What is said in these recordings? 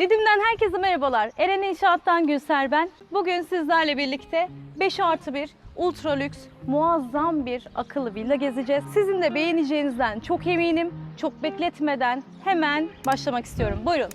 Didim'den herkese merhabalar. Eren İnşaat'tan Gülser ben. Bugün sizlerle birlikte 5 artı 1 ultra lüks muazzam bir akıllı villa gezeceğiz. Sizin de beğeneceğinizden çok eminim. Çok bekletmeden hemen başlamak istiyorum. Buyurun.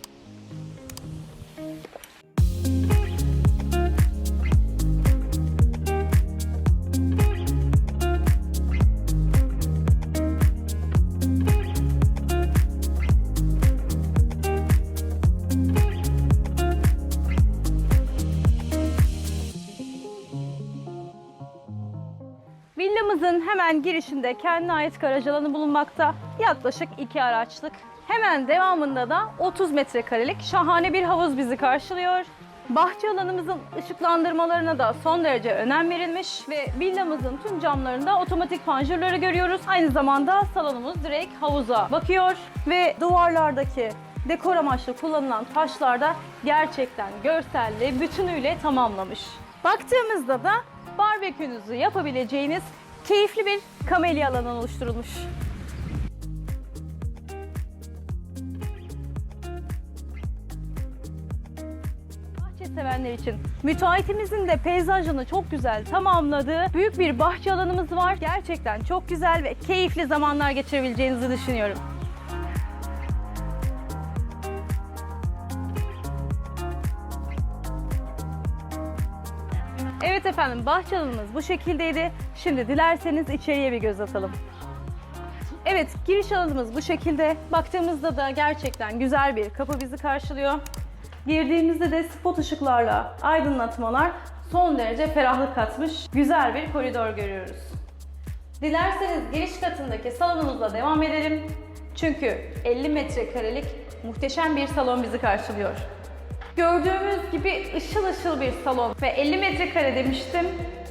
Villamızın hemen girişinde kendine ait garaj alanı bulunmakta. Yaklaşık iki araçlık. Hemen devamında da 30 metrekarelik şahane bir havuz bizi karşılıyor. Bahçe alanımızın ışıklandırmalarına da son derece önem verilmiş ve villamızın tüm camlarında otomatik panjurları görüyoruz. Aynı zamanda salonumuz direkt havuza bakıyor ve duvarlardaki dekor amaçlı kullanılan taşlar da gerçekten görselliği bütünüyle tamamlamış. Baktığımızda da barbekünüzü yapabileceğiniz keyifli bir kamelya alanı oluşturulmuş. Bahçe sevenler için müteahhitimizin de peyzajını çok güzel tamamladığı büyük bir bahçe alanımız var. Gerçekten çok güzel ve keyifli zamanlar geçirebileceğinizi düşünüyorum. Evet efendim bahçe alanımız bu şekildeydi. Şimdi dilerseniz içeriye bir göz atalım. Evet giriş alanımız bu şekilde. Baktığımızda da gerçekten güzel bir kapı bizi karşılıyor. Girdiğimizde de spot ışıklarla aydınlatmalar son derece ferahlık katmış. Güzel bir koridor görüyoruz. Dilerseniz giriş katındaki salonumuzla devam edelim. Çünkü 50 metrekarelik muhteşem bir salon bizi karşılıyor. Gördüğümüz gibi ışıl ışıl bir salon ve 50 metrekare demiştim.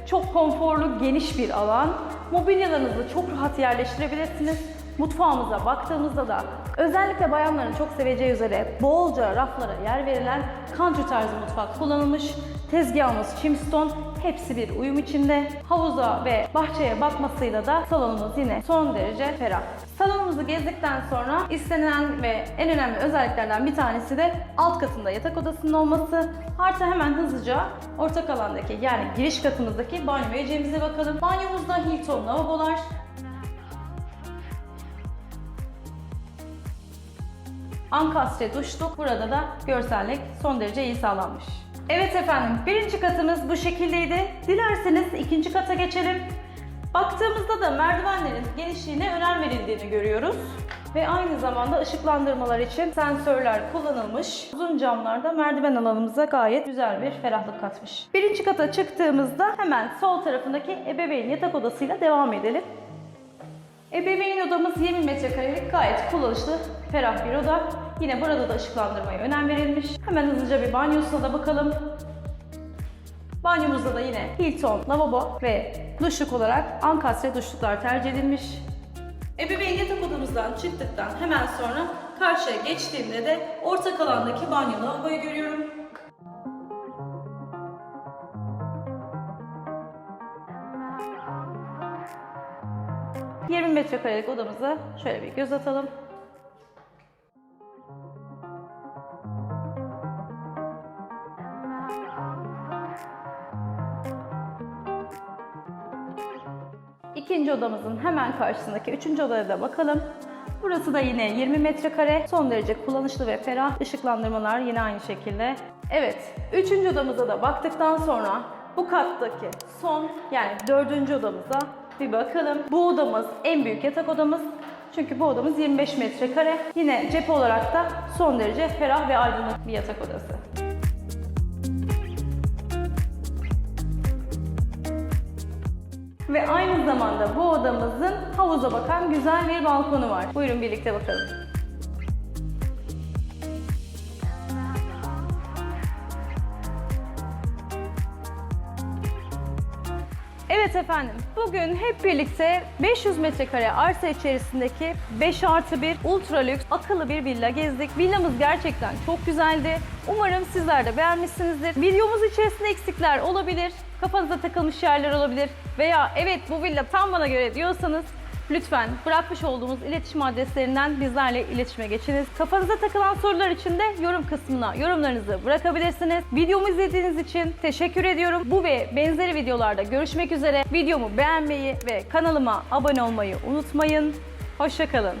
Çok konforlu, geniş bir alan. Mobilyalarınızı çok rahat yerleştirebilirsiniz. Mutfağımıza baktığımızda da özellikle bayanların çok seveceği üzere bolca raflara yer verilen country tarzı mutfak kullanılmış. Tezgahımız Chimstone, hepsi bir uyum içinde. Havuza ve bahçeye bakmasıyla da salonumuz yine son derece ferah. Salonumuzu gezdikten sonra istenilen ve en önemli özelliklerden bir tanesi de alt katında yatak odasının olması. Artı hemen hızlıca ortak alandaki yani giriş katımızdaki banyo ve cemize bakalım. Banyomuzda Hilton lavabolar, Ankastre duşluk. Burada da görsellik son derece iyi sağlanmış. Evet efendim, birinci katımız bu şekildeydi. Dilerseniz ikinci kata geçelim. Baktığımızda da merdivenlerin genişliğine önem verildiğini görüyoruz. Ve aynı zamanda ışıklandırmalar için sensörler kullanılmış. Uzun camlarda merdiven alanımıza gayet güzel bir ferahlık katmış. Birinci kata çıktığımızda hemen sol tarafındaki ebeveyn yatak odasıyla devam edelim. Ebeveyn odamız 20 metrekarelik gayet kullanışlı, ferah bir oda. Yine burada da ışıklandırmaya önem verilmiş. Hemen hızlıca bir banyosuna da bakalım. Banyomuzda da yine Hilton lavabo ve duşluk olarak ankastre duşluklar tercih edilmiş. Ebeveyn yatak odamızdan çıktıktan hemen sonra karşıya geçtiğimde de ortak alandaki banyo lavaboyu görüyorum. ...20 metrekarelik odamıza şöyle bir göz atalım. İkinci odamızın hemen karşısındaki üçüncü odaya da bakalım. Burası da yine 20 metrekare. Son derece kullanışlı ve ferah. Işıklandırmalar yine aynı şekilde. Evet, üçüncü odamıza da baktıktan sonra bu kattaki son yani dördüncü odamıza bir bakalım. Bu odamız en büyük yatak odamız. Çünkü bu odamız 25 metrekare. Yine cephe olarak da son derece ferah ve aydınlık bir yatak odası. Ve aynı zamanda bu odamızın havuza bakan güzel bir balkonu var. Buyurun birlikte bakalım. Evet efendim, bugün hep birlikte 500 metrekare arsa içerisindeki 5 artı 1 ultra lüks akıllı bir villa gezdik. Villamız gerçekten çok güzeldi. Umarım sizler de beğenmişsinizdir. Videomuz içerisinde eksikler olabilir, kafanıza takılmış yerler olabilir veya evet bu villa tam bana göre diyorsanız Lütfen bırakmış olduğumuz iletişim adreslerinden bizlerle iletişime geçiniz. Kafanıza takılan sorular için de yorum kısmına yorumlarınızı bırakabilirsiniz. Videomu izlediğiniz için teşekkür ediyorum. Bu ve benzeri videolarda görüşmek üzere. Videomu beğenmeyi ve kanalıma abone olmayı unutmayın. Hoşçakalın.